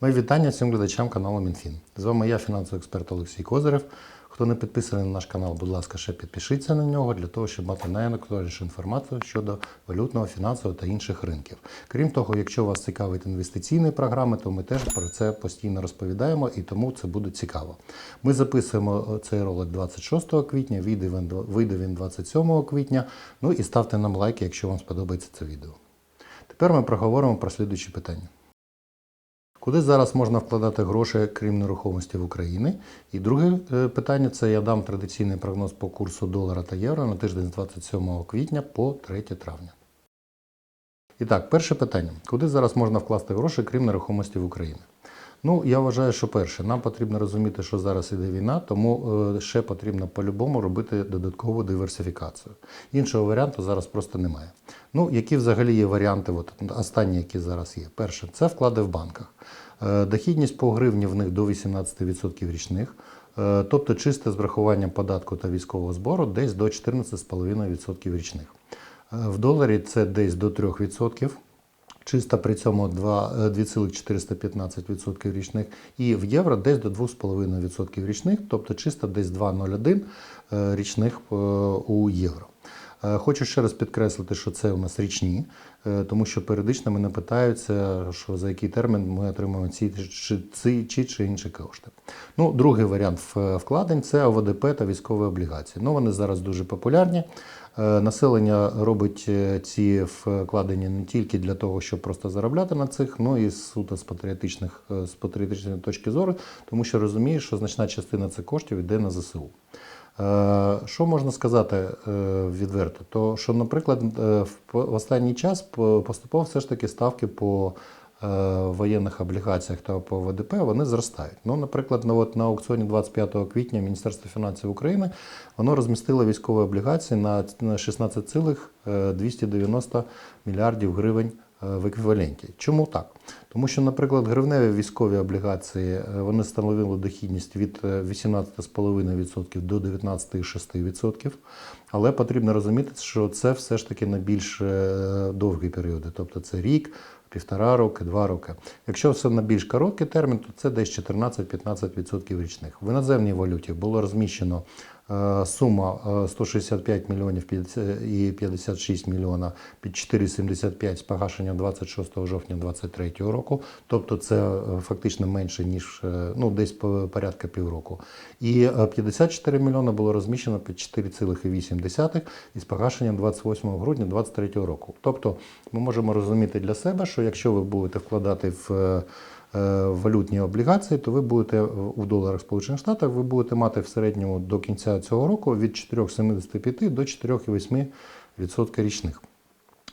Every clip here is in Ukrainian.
Мої вітання всім глядачам каналу Мінфін. З вами я, фінансовий експерт Олексій Козирев. Хто не підписаний на наш канал, будь ласка, ще підпишіться на нього для того, щоб мати найактуальнішу інформацію щодо валютного, фінансового та інших ринків. Крім того, якщо вас цікавить інвестиційні програми, то ми теж про це постійно розповідаємо і тому це буде цікаво. Ми записуємо цей ролик 26 квітня, вийде він 27 квітня. Ну і ставте нам лайки, якщо вам сподобається це відео. Тепер ми проговоримо про слідуючі питання. Куди зараз можна вкладати гроші, крім нерухомості в Україні? І друге е, питання це я дам традиційний прогноз по курсу долара та євро на тиждень з 27 квітня по 3 травня. І так, перше питання: куди зараз можна вкласти гроші, крім нерухомості в Україні? Ну, я вважаю, що перше, нам потрібно розуміти, що зараз іде війна, тому е, ще потрібно по-любому робити додаткову диверсифікацію. Іншого варіанту зараз просто немає. Ну, які взагалі є варіанти, от, останні, які зараз є. Перше, це вклади в банках. Е, Дохідність по гривні в них до 18% річних, е, тобто чисте з врахуванням податку та військового збору десь до 14,5% річних. В доларі це десь до 3%. Чисто при цьому е, 2,415% річних, і в євро десь до 2,5% річних, тобто чисто десь 2,01 е, річних е, у євро. Е, Хочу ще раз підкреслити, що це у нас річні, е, тому що періодично мене питаються, що за який термін ми отримуємо ці чи, ці, чи, чи інші кошти. Ну, другий варіант вкладень це ОВДП та військові облігації. Ну, вони зараз дуже популярні. Е, Населення робить е, ці вкладення не тільки для того, щоб просто заробляти на цих, ну і суто з патріотичних е, з патріотичної точки зору, тому що розуміє, що значна частина цих коштів йде на ЗСУ. Що можна сказати відверто? То що, наприклад, в останній час по- поступово все ж таки ставки по воєнних облігаціях та по ВДП вони зростають. Ну, наприклад, на, от, на аукціоні 25 квітня Міністерство фінансів України воно розмістило військові облігації на на 16,290 мільярдів гривень е, в еквіваленті. Чому так? Тому що, наприклад, гривневі військові облігації е, вони становили дохідність від е, 18,5% до 19,6%. Але потрібно розуміти, що це все ж таки на більш е, довгі періоди, тобто це рік, півтора роки, два роки. Якщо все на більш короткий термін, то це десь 14-15% річних. В іноземній валюті було розміщено сума е, 165 мільйонів 50 і 56 мільйона під 4,75 з погашенням 26 жовтня 2023 року. Тобто це е, фактично менше, ніж е, ну, десь по- порядка півроку. І е, 54 мільйона було розміщено під 4,8 із погашенням 28 грудня 2023 року. Тобто ми можемо розуміти для себе, що якщо ви будете вкладати в е, е, валютні облігації, то ви будете у доларах Сполучених Штатів, ви будете мати в середньому до кінця цього року від 4,75 до 4,8% річних.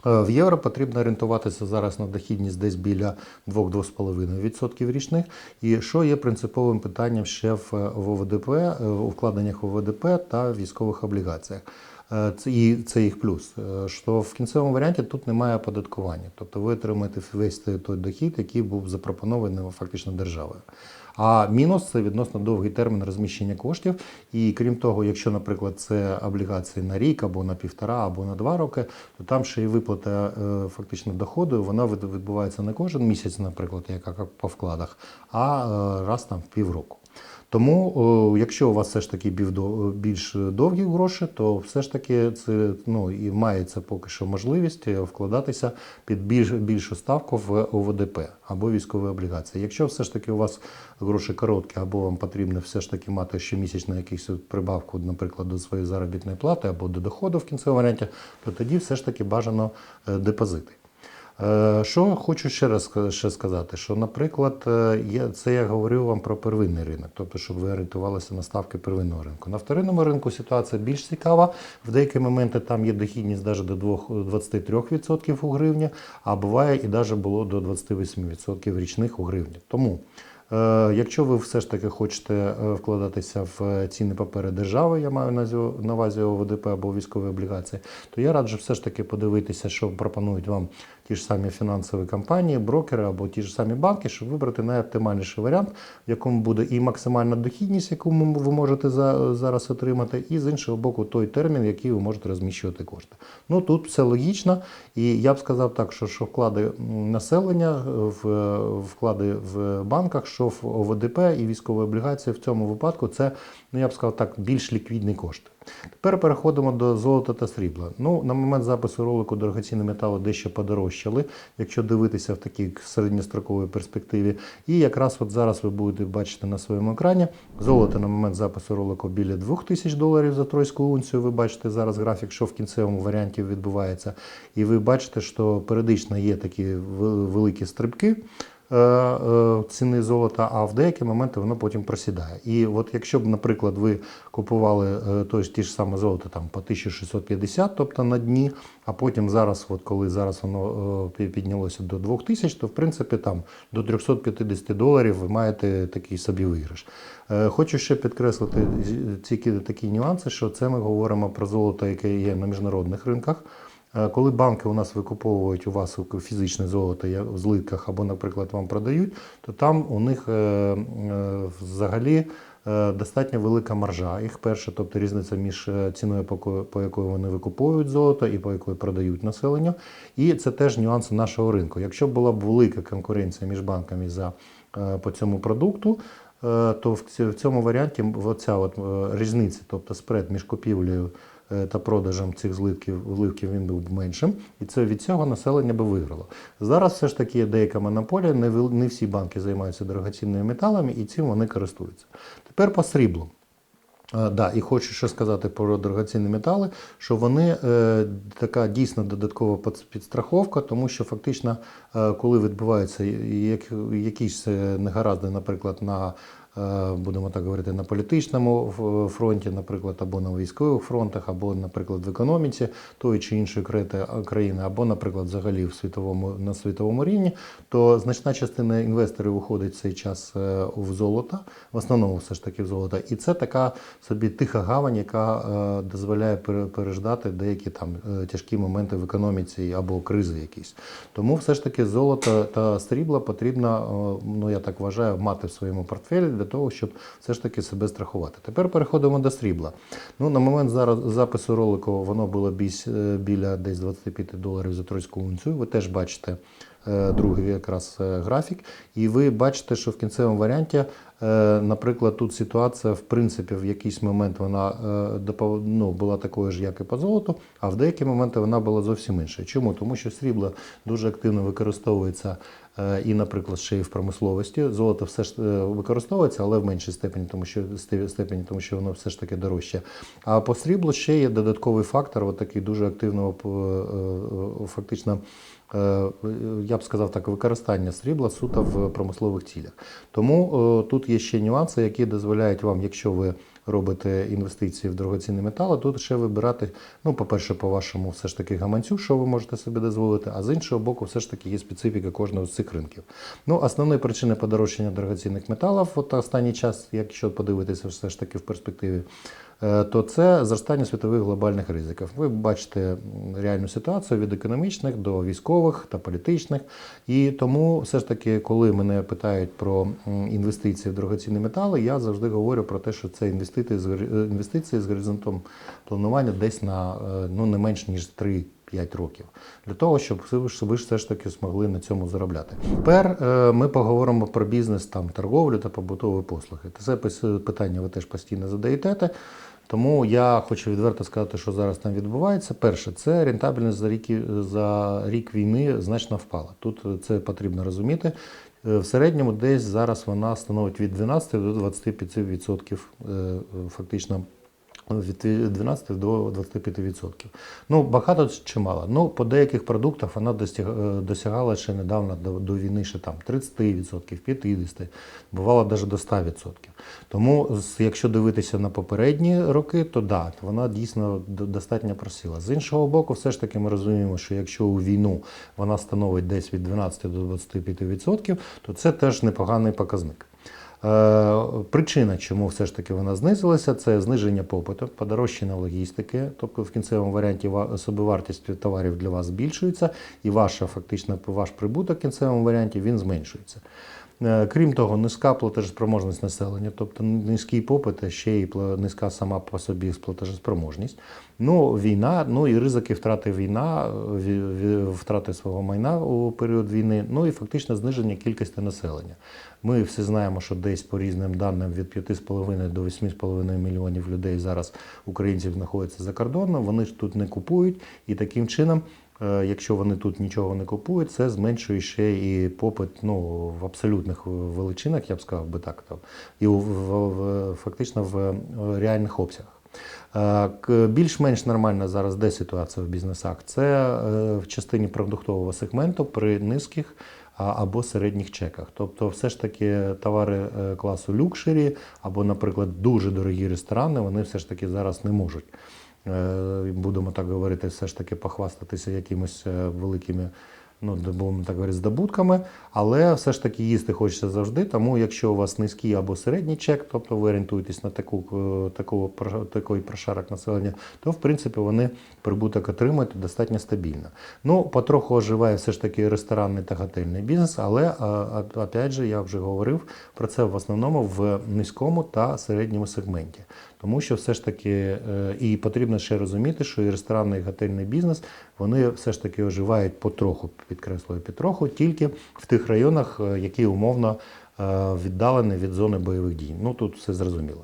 Е, В євро потрібно орієнтуватися зараз на дохідність десь біля 2-2,5% річних. І що є принциповим питанням ще в е, ОВДП, е, у вкладеннях в ОВДП та військових облігаціях. Е, і це їх плюс. е, Що в кінцевому варіанті тут немає оподаткування, тобто ви отримаєте весь той дохід, який був запропонований фактично державою. А мінус це відносно довгий термін розміщення коштів. І крім того, якщо, наприклад, це облігації на рік або на півтора, або на два роки, то там ще й виплата е, фактично доходу, вона відбувається не кожен місяць, наприклад, як по вкладах, а раз там в півроку. Тому, якщо у вас все ж таки більш довгі гроші, то все ж таки це ну і мається поки що можливість вкладатися під більш більшу ставку в ОВДП або військові облігації. Якщо все ж таки у вас гроші короткі, або вам потрібно все ж таки мати щомісячно якусь прибавку, наприклад, до своєї заробітної плати або до доходу в кінцевому варіанті, то тоді все ж таки бажано е, депозити. Е, Що хочу ще раз ще сказати, що, наприклад, е, це я говорив вам про первинний ринок, тобто, щоб ви орієнтувалися на ставки первинного ринку. На вторинному ринку ситуація більш цікава. В деякі моменти там є дохідність навіть до двох- 23% у гривні, а буває і навіть було до 28% річних у гривні. Тому Е, Якщо ви все ж таки хочете вкладатися в цінні папери держави, я маю на увазі ОВДП або військові облігації, то я раджу все ж таки подивитися, що пропонують вам ті ж самі фінансові компанії, брокери або ті ж самі банки, щоб вибрати найоптимальніший варіант, в якому буде і максимальна дохідність, яку ви можете за, зараз отримати, і з іншого боку, той термін, який ви можете розміщувати кошти. Ну тут все логічно, і я б сказав так, що, що вклади населення, в, вклади в банках, що в ОВДП і військові облігації в цьому випадку це, ну я б сказав так, більш ліквідні кошти. Тепер переходимо до золота та срібла. Ну, на момент запису ролику дорогоцінні метали дещо подорожчали, якщо дивитися в такій середньостроковій перспективі. І якраз от зараз ви будете бачити на своєму екрані золото на момент запису ролику біля 2000 доларів за тройську унцію. Ви бачите зараз графік, що в кінцевому варіанті відбувається. І ви бачите, що періодично є такі великі стрибки ціни золота, а в деякі моменти воно потім просідає. І от якщо б, наприклад, ви купували е, той ж ті ж саме золото там по 1650, тобто на дні, а потім зараз, от коли зараз воно е, піднялося до 2000, то в принципі там до 350 доларів ви маєте такий собі виграш. Е, Хочу ще підкреслити ці такі нюанси, що це ми говоримо про золото, яке є на міжнародних ринках. Е, Коли банки у нас викуповують у вас фізичне золото в злитках або, наприклад, вам продають, то там у них е, е, взагалі достатньо велика маржа. Їх перше, тобто різниця між ціною, по ко- по якої вони викуповують золото і по якої продають населенню. І це теж нюанси нашого ринку. Якщо була б велика конкуренція між банками за, по цьому продукту, то в цьому варіанті оця от різниця, тобто спред між купівлею та продажем цих зливків він був меншим, і це від цього населення би виграло. Зараз все ж таки є деяка монополія, не, не всі банки займаються дорогоцінними металами, і цим вони користуються. Тепер по сріблу. Е, Да, і хочу ще сказати про дорогоцінні метали, що вони е, така дійсно додаткова підстраховка, тому що фактично, е, коли відбуваються як, якісь е, негаразди, наприклад, на е, будемо так говорити, на політичному фронті, наприклад, або на військових фронтах, або, наприклад, в економіці тої чи іншої країни- країни, або, наприклад, взагалі в світовому на світовому рівні, то значна частина інвесторів уходить в цей час е, в золото, в основному все ж таки в золото. І це така собі тиха гавань, яка е, дозволяє пере- переждати деякі там е, тяжкі моменти в економіці або кризи якісь. Тому все ж таки золото та срібло потрібно, е, ну я так вважаю, мати в своєму портфелі для того, щоб все ж таки себе страхувати. Тепер переходимо до срібла. Ну, на момент зараз запису ролику воно було бісь- е, біля десь 25 доларів за тройську унцію. Ви теж бачите е, другий якраз е, графік, і ви бачите, що в кінцевому варіанті, наприклад, тут ситуація, в принципі, в якийсь момент вона ну, була такою ж, як і по золоту, а в деякі моменти вона була зовсім іншою. Чому? Тому що срібло дуже активно використовується і, наприклад, ще й в промисловості. Золото все ж е, використовується, але в меншій степені, тому що степені- тому що воно все ж таки дорожче. А по сріблу ще є додатковий фактор, от такий дуже активного е, е, фактично. Е, Я б сказав так, використання срібла суто в промислових цілях. Тому е, тут є ще нюанси, які дозволяють вам, якщо ви робите інвестиції в дорогоцінні метали, тут ще вибирати, ну, по-перше, по вашому все ж таки гаманцю, що ви можете собі дозволити, а з іншого боку, все ж таки є специфіка кожного з цих ринків. Ну, основні причини подорожчання дорогоцінних металів, от останній час, якщо подивитися все ж таки в перспективі, е, то це зростання світових глобальних ризиків. Ви бачите реальну ситуацію від економічних до військових та політичних. І тому, все ж таки, коли мене питають про інвестиції в дорогоцінні метали, я завжди говорю про те, що це інвестиції з е, інвестиції з горизонтом планування десь на е, ну не менш ніж 3 5 років для того, щоб ви все ж таки змогли на цьому заробляти. Тепер е, ми поговоримо про бізнес, там торговлю та побутові послуги. Це питання ви теж постійно задаєте. Тому я хочу відверто сказати, що зараз там відбувається. Перше, це рентабельність за рік, за рік війни значно впала. Тут це потрібно розуміти. Е, В середньому десь зараз вона становить від 12 до 25% е, фактично від 12 до 25%. Ну, багато чи мало. Ну, по деяких продуктах вона е, досягала ще недавно до, до війни ще там 30%, 50%, бувало навіть до 100%. Тому, якщо дивитися на попередні роки, то да, вона дійсно достатньо просіла. З іншого боку, все ж таки ми розуміємо, що якщо у війну вона становить десь від 12 до 25%, то це теж непоганий показник. Е, Причина, чому все ж таки вона знизилася, це зниження попиту, подорожчання логістики, тобто в кінцевому варіанті ва- собівартість товарів для вас збільшується, і ваша фактично ваш прибуток в кінцевому варіанті він зменшується. Е, Крім того, низька платежеспроможність населення, тобто низький попит, а ще й низька сама по собі платежеспроможність. Ну, війна, ну і ризики втрати війна, ві- ві- втрати свого майна у період війни, ну і фактично зниження кількості населення. Ми всі знаємо, що десь по різним даним від 5,5 до 8,5 мільйонів людей зараз українців знаходяться за кордоном. Вони ж тут не купують, і таким чином. Е, Якщо вони тут нічого не купують, це зменшує ще і попит ну, в абсолютних величинах, я б сказав би так, там, і в, в, в- фактично в реальних обсягах. Е, Більш-менш нормальна зараз де ситуація в бізнесах? Це е, в частині продуктового сегменту при низьких або середніх чеках. Тобто, все ж таки товари е, класу люкшері або, наприклад, дуже дорогі ресторани, вони все ж таки зараз не можуть. Будемо так говорити, все ж таки похвастатися якимось е, великими ну, будемо так говорити, здобутками, але все ж таки їсти хочеться завжди. Тому якщо у вас низький або середній чек, тобто ви орієнтуєтесь на таку, е, таку, такий прошарок населення, то в принципі вони прибуток отримують достатньо стабільно. Ну, потроху оживає все ж таки ресторанний та готельний бізнес, але а- опять же, я вже говорив про це в основному в низькому та середньому сегменті. Тому що все ж таки е, і потрібно ще розуміти, що і ресторанний і готельний бізнес вони все ж таки оживають потроху, підкреслюю потроху, тільки в тих районах, е, які умовно е, віддалені від зони бойових дій. Ну тут все зрозуміло.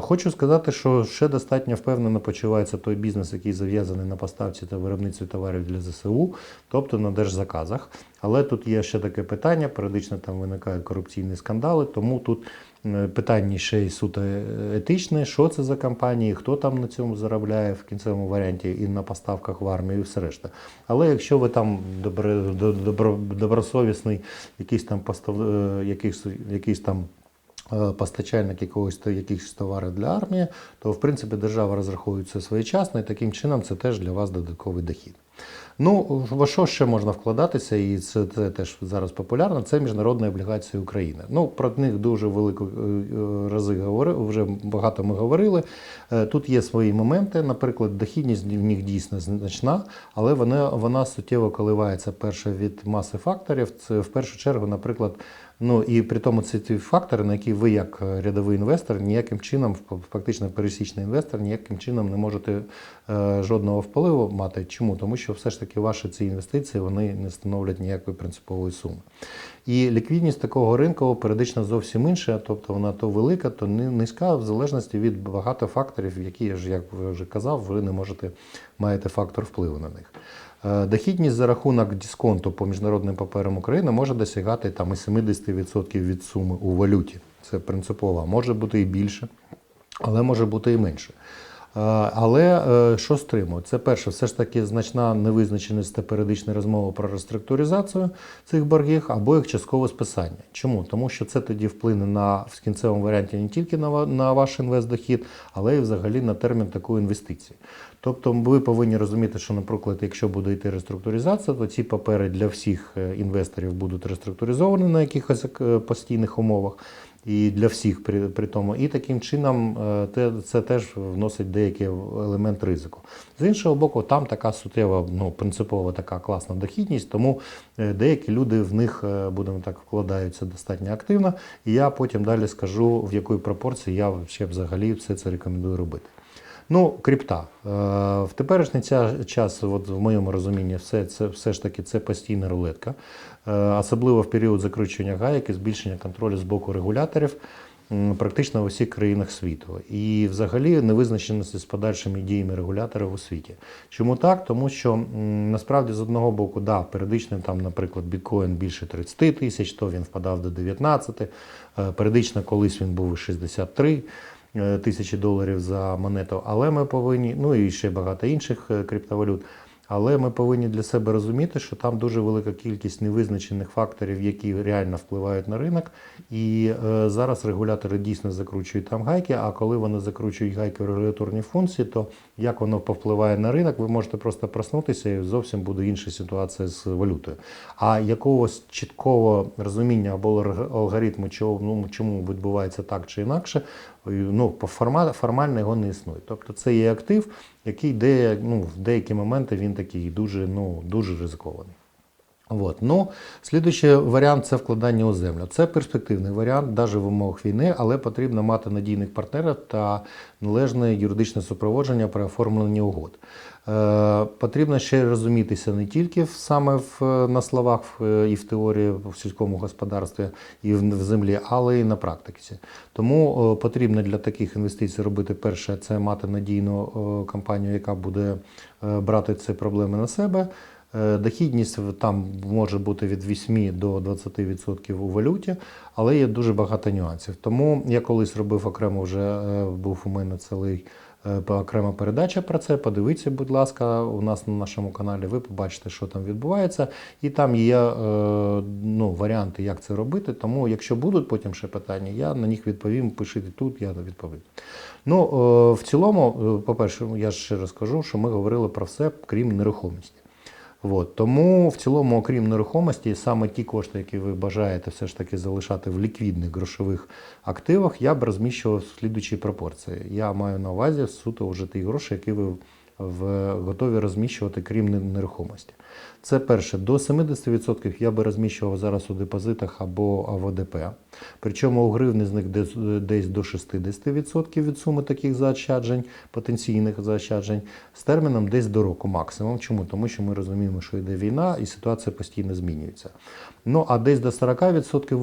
Хочу сказати, що ще достатньо впевнено почувається той бізнес, який зав'язаний на поставці та виробництві товарів для ЗСУ, тобто на держзаказах. Але тут є ще таке питання, періодично там виникають корупційні скандали, тому тут питання ще й суто е, етичне, що це за компанії, хто там на цьому заробляє в кінцевому варіанті і на поставках в армію, і все решта. Але якщо ви там добре, добро, добросовісний, якийсь там постав, е, якийсь, якийсь там е, постачальник якогось якихось товарів для армії, то в принципі держава розраховується своєчасно, і таким чином це теж для вас додатковий дохід. Ну, во що ще можна вкладатися, і це, це теж зараз популярно, це міжнародні облігації України. Ну, про них дуже велико е, рази говорив, вже багато ми говорили. Е, Тут є свої моменти, наприклад, дохідність в них дійсно значна, але вона, вона суттєво коливається перше від маси факторів. Це в першу чергу, наприклад, Ну і при тому це ті фактори, на які ви, як е, рядовий інвестор, ніяким чином, фактично пересічний інвестор, ніяким чином не можете е, жодного впливу мати. Чому? Тому що все ж таки ваші ці інвестиції вони не становлять ніякої принципової суми. І ліквідність такого ринку періодично зовсім інша, тобто вона то велика, то ни- низька, в залежності від багато факторів, які ж як ви вже казав, ви не можете маєте фактор впливу на них. Е, Дохідність за рахунок дисконту по міжнародним паперам України може досягати там і 70% від суми у валюті. Це принципово, може бути і більше, але може бути і менше. Е, Але е, що стримує? Це перше, все ж таки значна невизначеність та періодична розмова про реструктуризацію цих боргів або їх часткове списання. Чому? Тому що це тоді вплине на в кінцевому варіанті не тільки на, на ваш інвестдохід, але й взагалі на термін такої інвестиції. Тобто ви повинні розуміти, що, наприклад, якщо буде йти реструктуризація, то ці папери для всіх е, інвесторів будуть реструктуризовані на якихось е, постійних умовах. І для всіх при, при тому, і таким чином е, те, це теж вносить деякий елемент ризику. З іншого боку, там така суттєва, ну принципова така класна дохідність, тому е, деякі люди в них, будемо так, вкладаються достатньо активно. І я потім далі скажу, в якої пропорції я ще взагалі все це рекомендую робити. Ну, крипта. Е, В теперішній час, от в моєму розумінні, все, це все ж таки це постійна рулетка, Е, особливо в період закручування гайок і збільшення контролю з боку регуляторів. Практично в усіх країнах світу і взагалі невизначеності з подальшими діями регуляторів у світі. Чому так? Тому що насправді з одного боку, да, періодично там, наприклад, біткоін більше 30 тисяч, то він впадав до 19, е, періодично колись він був 63 е, тисячі доларів за монету, але ми повинні, ну і ще багато інших е, криптовалют. Але ми повинні для себе розуміти, що там дуже велика кількість невизначених факторів, які реально впливають на ринок. І е, зараз регулятори дійсно закручують там гайки. А коли вони закручують гайки в регуляторні функції, то як воно повпливає на ринок, ви можете просто проснутися і зовсім буде інша ситуація з валютою. А якогось чіткого розуміння або алгоритму, чого, ну, чому відбувається так чи інакше, ну, формально його не існує. Тобто це є актив, який де, ну, в деякі моменти він такий дуже, ну, дуже ризикований. От. Ну, слідуючий варіант це вкладання у землю. Це перспективний варіант, навіть в умовах війни, але потрібно мати надійних партнерів та належне юридичне супроводження при оформленні угод. Е, потрібно ще розумітися не тільки саме в, на словах в- і в теорії в сільському господарстві і в, в землі, але і на практиці. Тому е, потрібно для таких інвестицій робити перше це мати надійну е, компанію, яка буде е, брати ці проблеми на себе. Е, Дохідність там може бути від 8 до 20% у валюті, але є дуже багато нюансів. Тому я колись робив окремо вже е, був у мене цілий е, окрема передача про це. Подивіться, будь ласка, у нас на нашому каналі. Ви побачите, що там відбувається, і там є ну, варіанти, як це робити. Тому, якщо будуть потім ще питання, я на них відповім. Пишіть тут, я відповім. Ну, в цілому, по-перше, я ще раз кажу, що ми говорили про все, крім нерухомості. От. Тому в цілому, окрім нерухомості, саме ті кошти, які ви бажаєте все ж таки залишати в ліквідних грошових активах, я б розміщував в слідучій пропорції. Я маю на увазі суто вже ті гроші, які ви в, готові розміщувати крім нерухомості. Це перше, до 70% я би розміщував зараз у депозитах або АВДП. Причому у гривні з них десь, до 60% від суми таких заощаджень, потенційних заощаджень, з терміном десь до року максимум. Чому? Тому що ми розуміємо, що йде війна і ситуація постійно змінюється. Ну а десь до 40%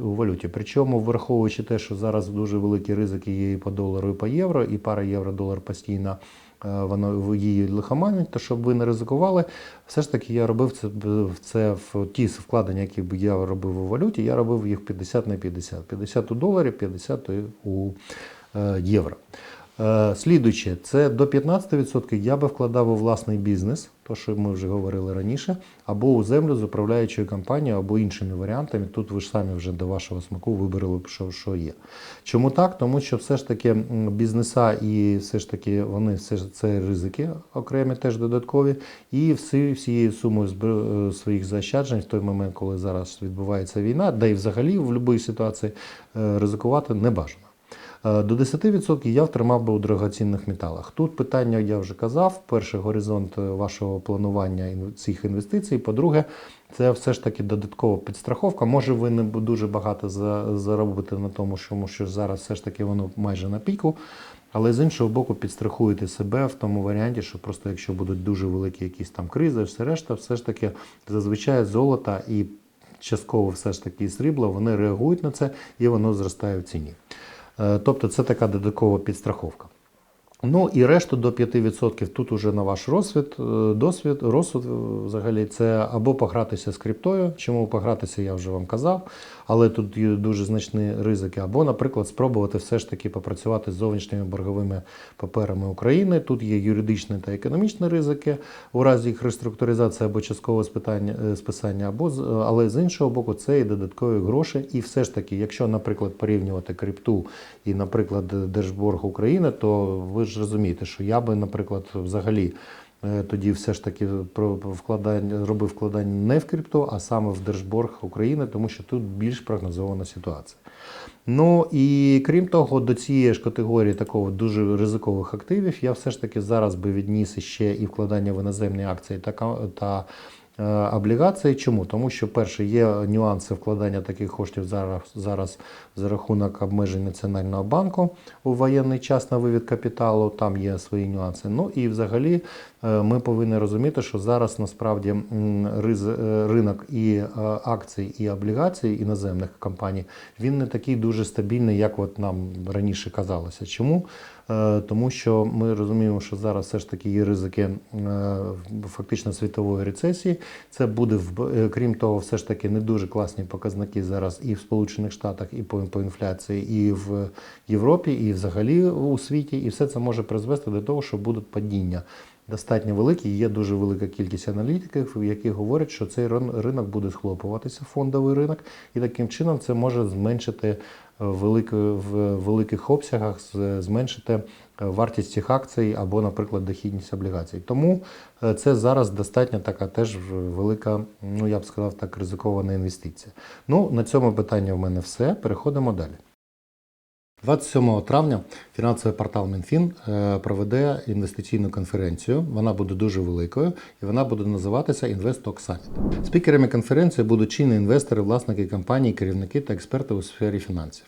у валюті. Причому, враховуючи те, що зараз дуже великі ризики є і по долару, і по євро, і пара євро-долар постійно воно її лихоманить, то щоб ви не ризикували, все ж таки я робив це, це в ті вкладення, які я робив у валюті, я робив їх 50 на 50. 50 у доларі, 50 у е, євро. Е, Слідуюче, це до 15% я би вкладав у власний бізнес, то що ми вже говорили раніше, або у землю з управляючою компанією, або іншими варіантами. Тут ви ж самі вже до вашого смаку вибрали, що, що є. Чому так? Тому що все ж таки бізнеса і все ж таки вони все ж це ризики окремі, теж додаткові, і всі, всією сумою е, своїх заощаджень в той момент, коли зараз відбувається війна, да і взагалі в будь-якій ситуації е, ризикувати не бажано. Е, До 10% я втримав би у дорогоцінних металах. Тут питання, я вже казав, перший горизонт е, вашого планування цих інвестицій. По-друге, це все ж таки додаткова підстраховка. Може, ви не дуже багато за- заробите на тому, що, зараз все ж таки воно майже на піку. Але з іншого боку, підстрахуєте себе в тому варіанті, що просто якщо будуть дуже великі якісь там кризи, все решта, все ж таки зазвичай золото і частково все ж таки срібло, вони реагують на це і воно зростає в ціні. Е, Тобто це така додаткова підстраховка. Ну і решту до 5% тут уже на ваш розсвіт, е, досвід, розсуд е, взагалі це або погратися з криптою. Чому погратися, я вже вам казав, але тут є дуже значні ризики. Або, наприклад, спробувати все ж таки попрацювати з зовнішніми борговими паперами України. Тут є юридичні та економічні ризики у разі їх реструктуризації або часткового спитання, е, списання, або з- але з іншого боку, це і додаткові гроші. І все ж таки, якщо, наприклад, порівнювати крипту і, наприклад, Держборг України, то ви ж розумієте, що я би, наприклад, взагалі. Е, Тоді все ж таки про вкладання робив вкладання не в крипту, а саме в Держборг України, тому що тут більш прогнозована ситуація. Ну і крім того, до цієї ж категорії такого дуже ризикових активів я все ж таки зараз би відніс ще і вкладання в іноземні акції та, та облігації. Чому? Тому що перше є нюанси вкладання таких коштів зараз, зараз за рахунок обмежень Національного банку у воєнний час на вивід капіталу. Там є свої нюанси. Ну і взагалі е, ми повинні розуміти, що зараз насправді е, ринок і е, акцій, і облігацій іноземних компаній він не такий дуже стабільний, як от нам раніше казалося. Чому? Е, Тому що ми розуміємо, що зараз все ж таки є ризики е, фактично світової рецесії. Це буде е, крім того, все ж таки не дуже класні показники зараз і в Сполучених Штатах, і по, інфляції, і в Європі, і взагалі у світі. І все це може призвести до того, що будуть падіння достатньо великий. Є дуже велика кількість аналітиків, які говорять, що цей рин- ринок буде схлопуватися, фондовий ринок, і таким чином це може зменшити в великих обсягах, зменшити е, вартість цих акцій або, наприклад, дохідність облігацій. Тому е, це зараз достатньо така теж велика, ну я б сказав так, ризикована інвестиція. Ну, на цьому питанні в мене все. Переходимо далі. 27 травня фінансовий портал Мінфін е, проведе інвестиційну конференцію. Вона буде дуже великою і вона буде називатися Інвесток Саміт. Спікерами конференції будуть чинні інвестори, власники компаній, керівники та експерти у сфері фінансів.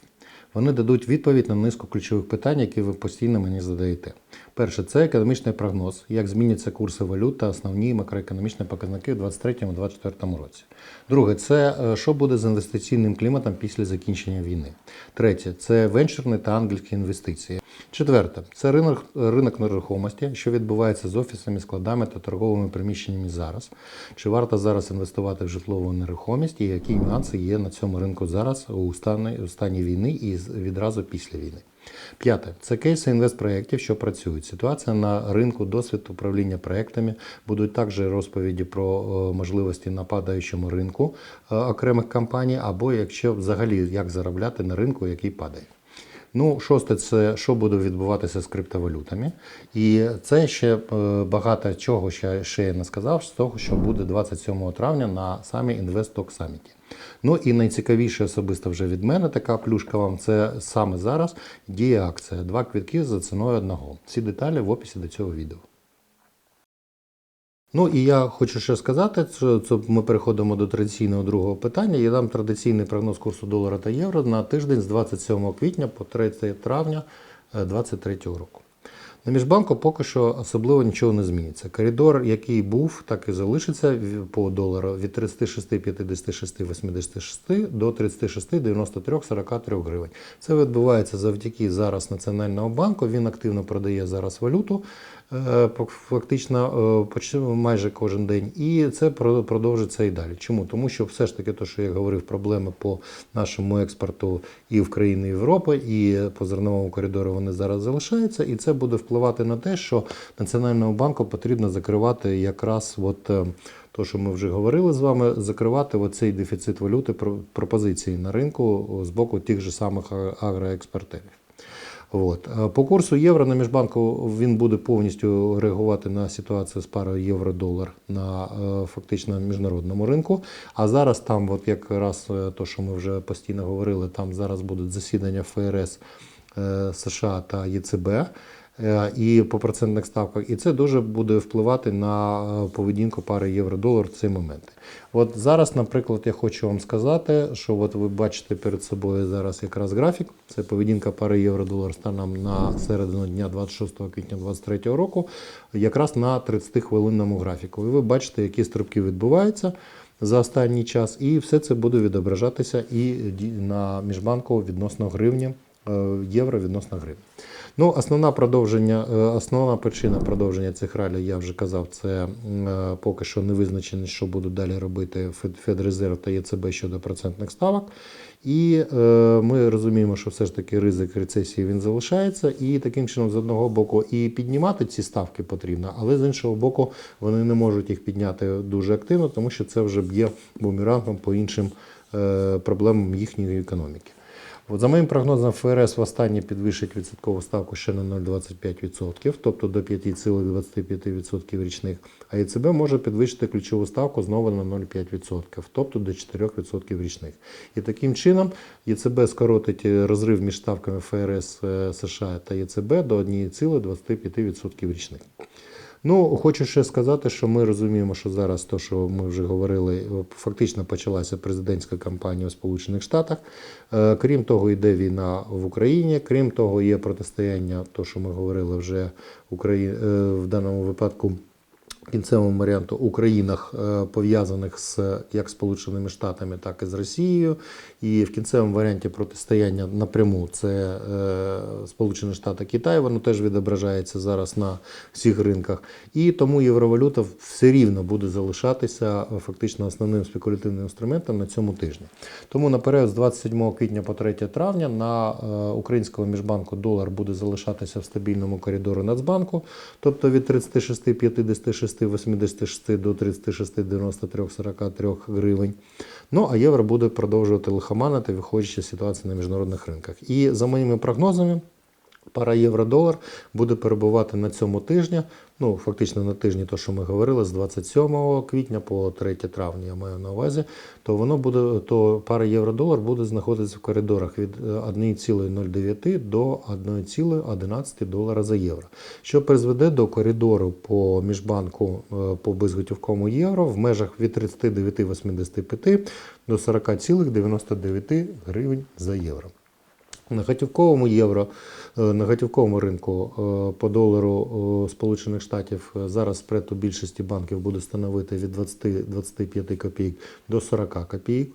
Вони дадуть відповідь на низку ключових питань, які ви постійно мені задаєте. Перше, це економічний прогноз, як зміняться курси валют та основні макроекономічні показники у 2023-2024 році. Друге, це е, що буде з інвестиційним кліматом після закінчення війни. Третє це венчурні та ангельські інвестиції. Четверте, це ринок, ринок нерухомості, що відбувається з офісами, складами та торговими приміщеннями зараз. Чи варто зараз інвестувати в житлову нерухомість і які нюанси є на цьому ринку зараз у стані, у стані війни і відразу після війни. П'яте це кейси інвестпроєктів, що працюють. Ситуація на ринку, досвід управління проектами. Будуть також розповіді про е, можливості на падаючому ринку е, окремих компаній, або якщо взагалі як заробляти на ринку, який падає. Ну, шосте, це що буде відбуватися з криптовалютами. І це ще е, багато чого ще, ще я не сказав, з того, що буде 27 травня на самі Інвесток саміті. Ну і найцікавіше особисто вже від мене така плюшка вам це саме зараз діє акція. Два квітки за ціною одного. Всі деталі в описі до цього відео. Ну і я хочу ще сказати, що це ми переходимо до традиційного другого питання. Я дам традиційний прогноз курсу долара та євро на тиждень з 27 квітня по 3 травня 2023 року. На міжбанку поки що особливо нічого не зміниться. Коридор, який був, так і залишиться по долару від 36,56,86 до 36,93,43 гривень. Це відбувається завдяки зараз Національного банку. Він активно продає зараз валюту, фактично е, майже кожен день. І це про- продовжиться і далі. Чому? Тому що все ж таки, то, що я говорив, проблеми по нашому експорту і в країни Європи, і по зерновому коридору вони зараз залишаються, і це буде впливати на те, що Національному банку потрібно закривати якраз от. е, то, що ми вже говорили з вами, закривати оцей дефіцит валюти про- пропозиції на ринку з боку тих же самих агроекспортерів. От. По курсу євро на міжбанку він буде повністю реагувати на ситуацію з парою євро-долар на е, фактично міжнародному ринку. А зараз там, от якраз е, то, що ми вже постійно говорили, там зараз будуть засідання ФРС е, США та ЄЦБ. Е, І по процентних ставках, і це дуже буде впливати на е, поведінку пари євро-долар в ці моменти. От зараз, наприклад, я хочу вам сказати, що от ви бачите перед собою зараз якраз графік. Це поведінка пари євро-долар станом на середину дня 26 квітня 2023 року, якраз на 30-хвилинному графіку. І ви бачите, які стрибки відбуваються за останній час, і все це буде відображатися і на міжбанку відносно гривні, євро відносно гривні. Ну, основна продовження, е, основна причина продовження цих ралій, я вже казав, це е, поки що не визначено, що будуть далі робити Фед- Федрезерв та ЄЦБ щодо процентних ставок. І е, ми розуміємо, що все ж таки ризик рецесії він залишається, і таким чином, з одного боку, і піднімати ці ставки потрібно, але з іншого боку, вони не можуть їх підняти дуже активно, тому що це вже б'є бумерангом по іншим е, проблемам їхньої економіки. От за моїм прогнозом, ФРС в останнє підвищить відсоткову ставку ще на 0,25%, тобто до 5,25% річних, а ЕЦБ може підвищити ключову ставку знову на 0,5%, тобто до 4% річних. І таким чином ЄЦБ скоротить розрив між ставками ФРС е, США та ЄЦБ до 1,25% річних. Ну, хочу ще сказати, що ми розуміємо, що зараз то, що ми вже говорили, фактично почалася президентська кампанія у Сполучених Штатах. Е, Крім того, йде війна в Україні. Крім того, є протистояння, то що ми говорили вже е, в даному випадку. кінцевому варіанту у країнах, е, пов'язаних з як Сполученими Штатами, так і з Росією. І в кінцевому варіанті протистояння напряму це е, Сполучені Штати Китай, воно теж відображається зараз на всіх ринках. І тому євровалюта все рівно буде залишатися фактично основним спекулятивним інструментом на цьому тижні. Тому на період з 27 квітня по 3 травня на е, українському міжбанку долар буде залишатися в стабільному коридорі Нацбанку, тобто від 36, 56, 86 до 36, 93, 43 гривень. Ну а євро буде продовжувати лихоманити, виходячи з ситуації на міжнародних ринках. І за моїми прогнозами. Пара євро-долар буде перебувати на цьому тижні, ну фактично на тижні, то що ми говорили, з 27 квітня по 3 травня, я маю на увазі, то воно буде, то пара євро-долар буде знаходитися в коридорах від е, 1,09 до 1,11 долара за євро, що призведе до коридору по міжбанку е, по безготівковому євро в межах від 39,85 до 40,99 гривень за євро. На готівковому євро, е, на готівковому ринку е, по долару е, Сполучених Штатів зараз спред у більшості банків буде становити від 20-25 копійок до 40 копійок.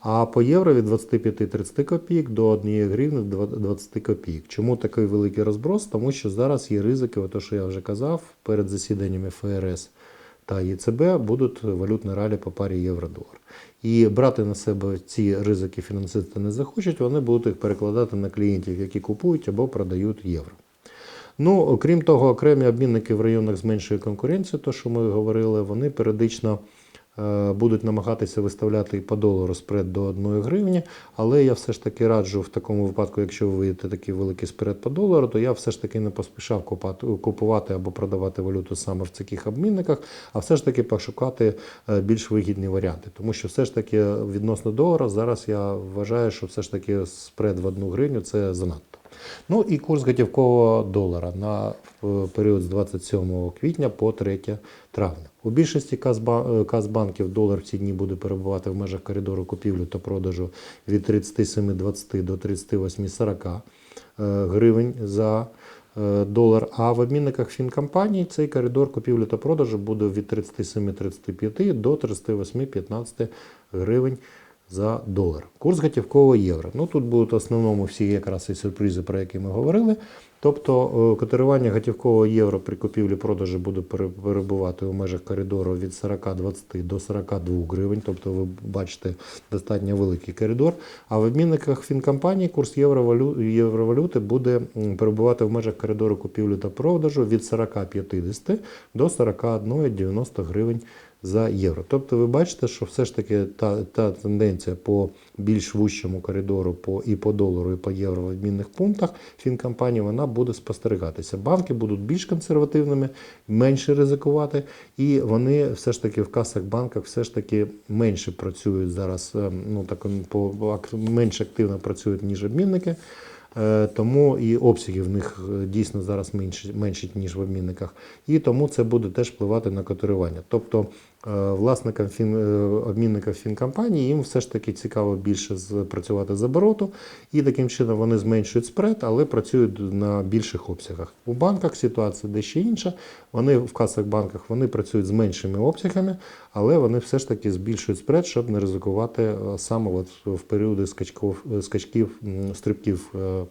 А по євро від 25-30 копійок до 1 гривні 20 копійок. Чому такий великий розброс? Тому що зараз є ризики, те, що я вже казав, перед засіданнями ФРС та ЄЦБ будуть валютні ралі по парі євро-долар. І брати на себе ці ризики фінансисти не захочуть, вони будуть їх перекладати на клієнтів, які купують або продають євро. Ну, окрім того, окремі обмінники в районах з меншою конкуренцією, то що ми говорили, вони періодично будуть намагатися виставляти по долару спред до 1 гривні, але я все ж таки раджу в такому випадку, якщо ви видите такий великий спред по долару, то я все ж таки не поспішав купувати або продавати валюту саме в таких обмінниках, а все ж таки пошукати е, більш вигідні варіанти. Тому що все ж таки відносно долара зараз я вважаю, що все ж таки спред в 1 гривню це занадто. Ну і курс готівкового долара на е, період з 27 квітня по 3 травня. У більшості е, казбанків долар в ці дні буде перебувати в межах коридору купівлі та продажу від 37,20 до 38,40 е, гривень за е, долар. А в обмінниках фінкомпаній цей коридор купівлі та продажу буде від 37,35 до 38,15 гривень за долар. Курс готівкового євро. Ну тут будуть в основному всі якраз і сюрпризи, про які ми говорили. Тобто е, котирування готівкового євро при купівлі продажі буде перебувати у межах коридору від 40,20 до 42 гривень. Тобто ви бачите достатньо великий коридор. А в обмінниках фінкомпанії курс євровалю- євровалюти буде перебувати в межах коридору купівлі та продажу від 40,50 до 41,90 гривень за євро. Тобто ви бачите, що все ж таки та, та тенденція по більш вущому коридору по, і по долару, і по євро в обмінних пунктах фінкомпанії вона буде спостерігатися. Банки будуть більш консервативними, менше ризикувати, і вони все ж таки в касах банках все ж таки менше працюють зараз, е, ну так по менш активно працюють, ніж обмінники. Е, Тому і обсяги в них е, дійсно зараз менші, менші, ніж в обмінниках. І тому це буде теж впливати на котирування. Тобто власникам фін, е, обмінників фінкомпаній їм все ж таки цікаво більше працювати з обороту, і таким чином вони зменшують спред, але працюють на більших обсягах. У банках ситуація дещо інша. Вони в касах банках вони працюють з меншими обсягами, але вони все ж таки збільшують спред, щоб не ризикувати е, саме от в періоди скачків, скачків стрибків е,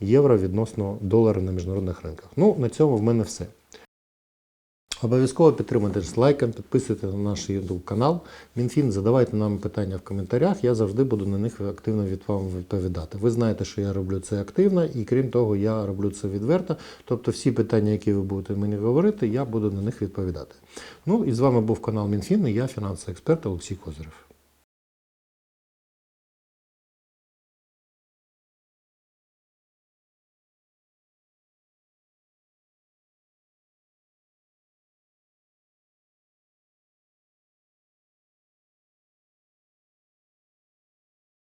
євро відносно долара на міжнародних ринках. Ну, на цьому в мене все. Обов'язково підтримуйте з лайком, підписуйтесь на наш YouTube канал. Мінфін, задавайте нам питання в коментарях. Я завжди буду на них активно від вам відповідати. Ви знаєте, що я роблю це активно, і крім того, я роблю це відверто. Тобто, всі питання, які ви будете мені говорити, я буду на них відповідати. Ну і з вами був канал Мінфін, і я фінансовий експерт Олексій Козирев.